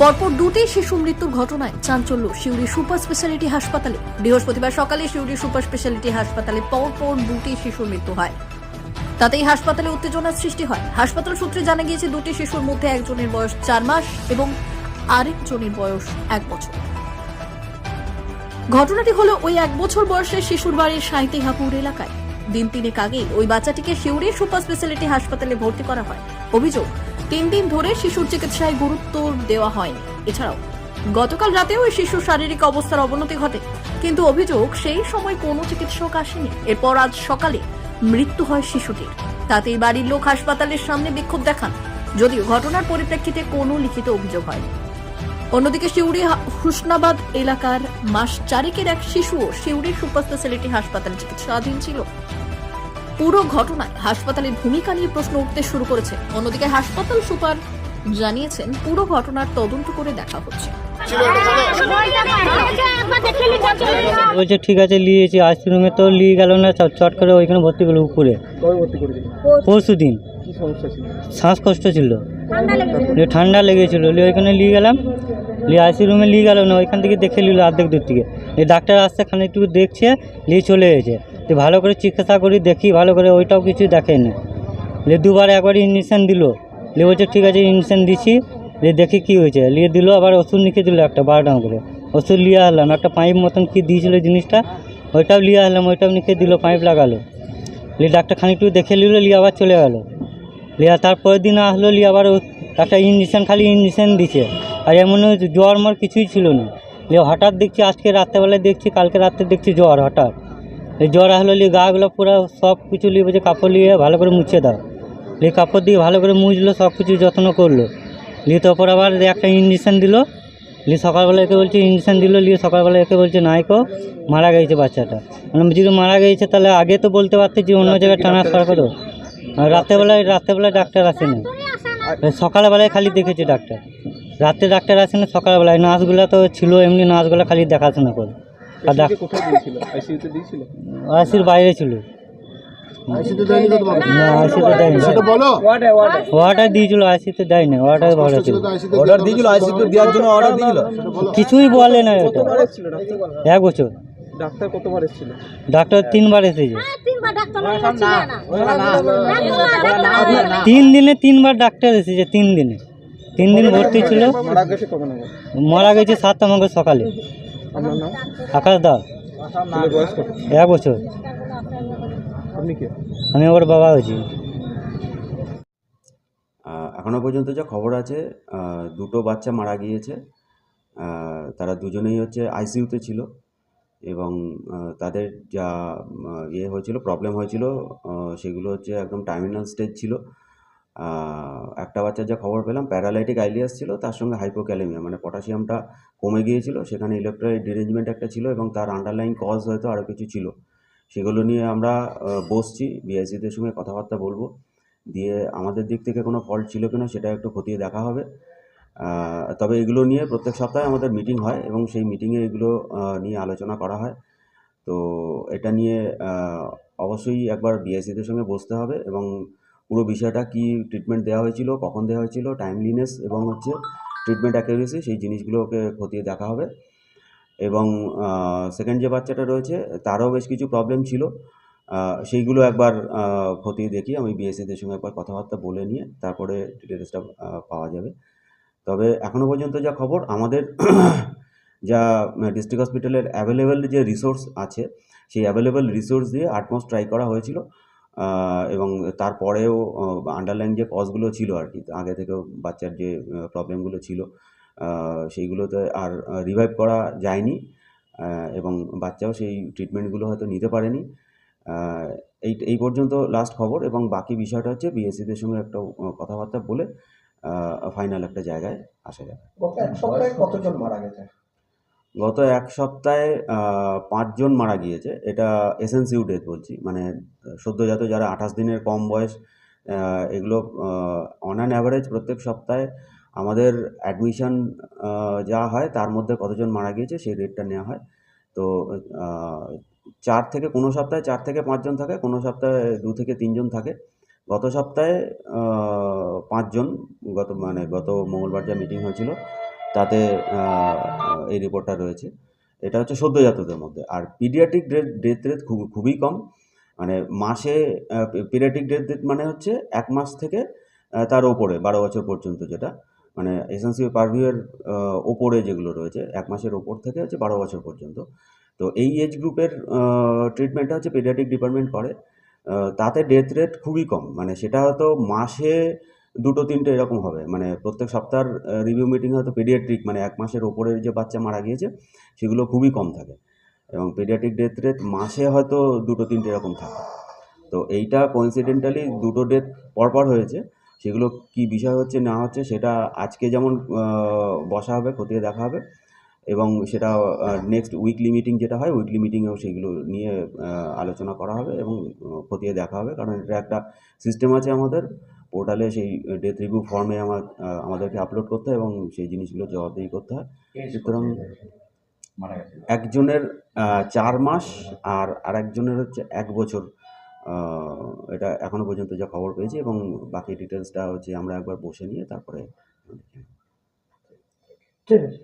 পরপর দুটি শিশু মৃত্যুর ঘটনায় চাঞ্চল্য শিউরি সুপার স্পেশালিটি হাসপাতালে। বৃহস্পতিবার সকালে শিউরি সুপার স্পেশালিটি হাসপাতালে পরপর দুটি শিশুর মৃত্যু হয়। তাতেই হাসপাতালে উত্তেজনার সৃষ্টি হয়। হাসপাতাল সূত্রে জানা গিয়েছে, দুটি শিশুর মধ্যে একজনের বয়স চার মাস এবং আরেকজনের বয়স এক বছর। ঘটনাটি হলো ওই এক বছর বয়সের শিশুর বাড়ির সাঁইতিহাপুর এলাকায়। দিন তিনেক আগেই ওই বাচ্চাটিকে শিউরি সুপার স্পেশালিটি হাসপাতালে ভর্তি করা হয়। অভিযোগ তিন দিন ধরে শিশুর চিকিৎসায় গুরুত্ব দেওয়া হয়নি। এছাড়াও, গতকাল রাতেও ওই শিশুর শারীরিক অবস্থার অবনতি ঘটে, কিন্তু অভিযোগ সেই সময় কোনো চিকিৎসক আসেনি। এরপর আজ সকালে মৃত্যু হয় শিশুটির। তাতেই বাড়ির লোক হাসপাতালের সামনে বিক্ষোভ দেখান, যদিও ঘটনার পরিপ্রেক্ষিতে কোনো লিখিত অভিযোগ হয়নি। অন্যদিকে শিউরি হুসনাবাদ এলাকার মাস চারেকের এক শিশুও শিউরি সুপার স্পেশালিটি হাসপাতালে চিকিৎসাধীন ছিল। পুরো ঘটনায় হাসপাতালের ভূমিকা নিয়ে প্রশ্ন উঠতে শুরু করেছে। অন্যদিকে হাসপাতাল সুপার জানিয়েছেন পুরো ঘটনার তদন্ত করে দেখা হচ্ছে। বলছে ঠিক আছে নিয়েছি আইসিরুমে তো নিয়ে গেল না চট চট করে ওইখানে ভর্তি করল উপরে। পরশু দিন। কি সমস্যা ছিল? শ্বাসকষ্ট ছিল। ঠান্ডা লেগেছিল। নিয়ে ওইখানে নিয়ে গেলাম। নিয়ে আইসি রুমে নিয়ে গেল না ওইখান থেকে দেখে নিল অর্ধেক দূর থেকে। নিয়ে ডাক্তার আসতে খানিকটু দেখছে নিয়ে চলে গেছে তো ভালো করে চিকিৎসা করি, দেখি ভালো করে, ওইটাও কিছু দেখে না নিয়ে দুবার একবার ইঞ্জেকশন দিল। লে বলছে, ঠিক আছে ইঞ্জেকশন দিছি। নিয়ে দেখি কী হয়েছে। নিয়ে দিল, আবার ওষুধ লিখে দিল একটা বারো টাকা করে। ওষুধ নিয়ে আসলাম একটা পাইপ মতন কি দিয়েছিল জিনিসটা, ওইটাও নিয়ে আসলাম ওইটাও লিখে দিল, পাইপ লাগালো। নিয়ে ডাক্তার খানিকটু দেখে নিল, নিয়ে আবার চলে গেল। লিয়া তারপরের দিন আসলো লিয়া আবার একটা ইঞ্জেকশন খালি ইঞ্জেকশন দিছে। আর এমন জ্বর মর কিছুই ছিল না। লিয়া হঠাৎ দেখছি, আজকে রাত্রেবেলায় দেখছি, কালকে রাত্রে দেখছি জ্বর হঠাৎ। জ্বর আসলো লিয়ে গাগুলো পুরো সব কিছু নিয়ে বলছে, কাপড় নিয়ে ভালো করে মুছে দাও। লিয়ে কাপড় দিয়ে ভালো করে মুছলো, সব কিছু যত্ন করল। লিয়ে তারপর আবার একটা ইঞ্জেকশন দিল। লিয়ে সকালবেলা একে বলছে ইঞ্জেকশন দিল লিয়ে সকালবেলা একে বলছে নাইকো মারা গেছে বাচ্চাটা। মানে যদি মারা গেছে, তাহলে আগে তো বলতে পারতে যে অন্য জায়গায় ট্রান্সফার করো। আর রাত্রেবেলায় রাত্রেবেলায় ডাক্তার আসেনি। সকালবেলায় খালি দেখেছে ডাক্তার রাতে ডাক্তার আসে না সকালবেলায় নার্সগুলো তো ছিল, এমনি নার্সগুলো খালি দেখাশোনা করে। কোথায় দিয়েছিল? আইসিইউতে দিয়েছিল? আইসির বাইরে ছিল। আইসিইউতে দেয়নি তো তোমাকে না আইসিতে দেয়নি। সেটা বলো। ওয়াটার দিয়েছিল আইসিতে দেয়নি। ওয়াটার ভালো ছিল অর্ডার দিয়েছিল দেওয়ার জন্য অর্ডার দিয়েছিল। কিছুই বলে না এটা এক বছর। ডাক্তার কতবার এসেছিল? ডাক্তার তিনবার এসেছে। তিন দিনে তিনবার ডাক্তার এসেছে তিন দিনে। তিন দিন ভর্তি ছিল। মারা গেছে কবে নাগাদ? মারা গেছে সাত আমাকে সকালে। আপনার নাম? আকাশ দা ছেলের বয়স কত? এক বছর। আপনি কে? আমি ওর বাবা হয়েছি। এখনও পর্যন্ত যা খবর আছে দুটো বাচ্চা মারা গিয়েছে। তারা দুজনেই হচ্ছে আইসিইউতে ছিল এবং তাদের যা ইয়ে হয়েছিল প্রবলেম হয়েছিল সেগুলো হচ্ছে একদম টার্মিনাল স্টেজ ছিল। একটা বাচ্চার যা খবর পেলাম, প্যারালাইটিক আইলিয়াস ছিল, তার সঙ্গে হাইপোক্যালেমিয়া মানে পটাশিয়ামটা কমে গিয়েছিল, সেখানে ইলেকট্রোলাইট ডিরেঞ্জমেন্ট একটা ছিল এবং তার আন্ডারলাইন কজ হয়তো আরও কিছু ছিল। সেগুলো নিয়ে আমরা বসছি বিআইসিদের সঙ্গে কথাবার্তা বলব, দিয়ে আমাদের দিক থেকে কোনো ফল্ট ছিল কিনা সেটা একটু খতিয়ে দেখা হবে। তবে এগুলো নিয়ে প্রত্যেক সপ্তাহে আমাদের মিটিং হয় এবং সেই মিটিংয়ে এগুলো নিয়ে আলোচনা করা হয়। তো এটা নিয়ে অবশ্যই একবার বিআইসিদের সঙ্গে বসতে হবে এবং পুরো বিষয়টা কি ট্রিটমেন্ট দেওয়া হয়েছিল, কখন দেওয়া হয়েছিল টাইমলিনেস এবং হচ্ছে ট্রিটমেন্ট অ্যাকুরেসি সেই জিনিসগুলোকে খতিয়ে দেখা হবে। এবং সেকেন্ড যে বাচ্চাটা রয়েছে, তারও বেশ কিছু প্রবলেম ছিল। সেইগুলো একবার খতিয়ে দেখি। আমি বিএসসিদের সঙ্গে একবার কথাবার্তা বলে নিয়ে তারপরে ডিটেলসটা পাওয়া যাবে। তবে এখনও পর্যন্ত যা খবর, আমাদের যা ডিস্ট্রিক্ট হসপিটালের অ্যাভেলেবেল যে রিসোর্স আছে, সেই অ্যাভেলেবেল রিসোর্স দিয়ে আটমোস্ট ট্রাই করা হয়েছিল। এবং তারপরেও আন্ডারলাইন যে কজগুলো ছিল আর কি, আগে থেকেও বাচ্চার যে প্রবলেমগুলো ছিল সেইগুলোতে আর রিভাইভ করা যায়নি এবং বাচ্চাও সেই ট্রিটমেন্টগুলো হয়তো নিতে পারেনি। এই এই পর্যন্ত লাস্ট খবর এবং বাকি বিষয়টা হচ্ছে বিএসসিদের সঙ্গে একটা কথাবার্তা বলে ফাইনাল একটা জায়গায় আসা যাবে। কতজন মারা গেছে? গত এক সপ্তাহে পাঁচজন মারা গিয়েছে। এটা এসেন্সিউ ডেথ বলছি। মানে সদ্যজাত যারা আঠাশ দিনের কম বয়স এগুলো অন অ্যান অ্যাভারেজ প্রত্যেক সপ্তাহে আমাদের অ্যাডমিশন যা হয়, তার মধ্যে কতজন মারা গিয়েছে, সেই রেটটা নেওয়া হয়। তো চার থেকে, কোনো সপ্তাহে চার থেকে পাঁচজন থাকে, কোনো সপ্তাহে দু থেকে তিনজন থাকে। গত সপ্তাহে পাঁচজন গত মানে গত মঙ্গলবার যা মিটিং হয়েছিল তাতে এই রিপোর্টটা রয়েছে। এটা হচ্ছে সদ্যজাতদের মধ্যে। আর পিডিয়াট্রিক ডেথ রেট খুব, খুবই কম। মানে মাসে পিডিয়াট্রিক ডেথ রেট মানে হচ্ছে এক মাস থেকে তার ওপরে, বারো বছর পর্যন্ত যেটা। মানে এসেন্সিও পারভিউয়ের ওপরে যেগুলো রয়েছে, এক মাসের ওপর থেকে হচ্ছে বারো বছর পর্যন্ত। তো এই এজ গ্রুপের ট্রিটমেন্টটা হচ্ছে পেডিয়াট্রিক ডিপার্টমেন্ট করে। তাতে ডেথ রেট খুবই কম। মানে সেটা হয়তো মাসে দুটো তিনটে এরকম হবে। মানে প্রত্যেক সপ্তাহের রিভিউ মিটিং হয়তো পেডিয়াট্রিক মানে এক মাসের ওপরের যে বাচ্চা মারা গিয়েছে, সেগুলো খুবই কম থাকে। এবং পেডিয়াট্রিক ডেথ রেট মাসে হয়তো দুটো তিনটে এরকম থাকে। তো এইটা কোইন্সিডেন্টালি দুটো ডেথ পরপর হয়েছে। সেগুলো কি বিষয় হচ্ছে, না হচ্ছে, সেটা আজকে যেমন বসা হবে, খতিয়ে দেখা হবে। এবং সেটা নেক্সট উইকলি মিটিং যেটা হয় উইকলি মিটিংয়েও সেগুলো নিয়ে আলোচনা করা হবে এবং খতিয়ে দেখা হবে। কারণ এটা একটা সিস্টেম আছে আমাদের। পোর্টালে সেই ডেথ রিভিউ ফর্মে আমার আমাদেরকে আপলোড করতে হয় এবং সেই জিনিসগুলো জবাবদিহি করতে হয়। সুতরাং একজনের চার মাস আর আরেকজনের হচ্ছে এক বছর। এটা এখনও পর্যন্ত যা খবর পেয়েছি এবং বাকি ডিটেলসটা হচ্ছে আমরা একবার বসে নিয়ে তারপরে ঠিক আছে।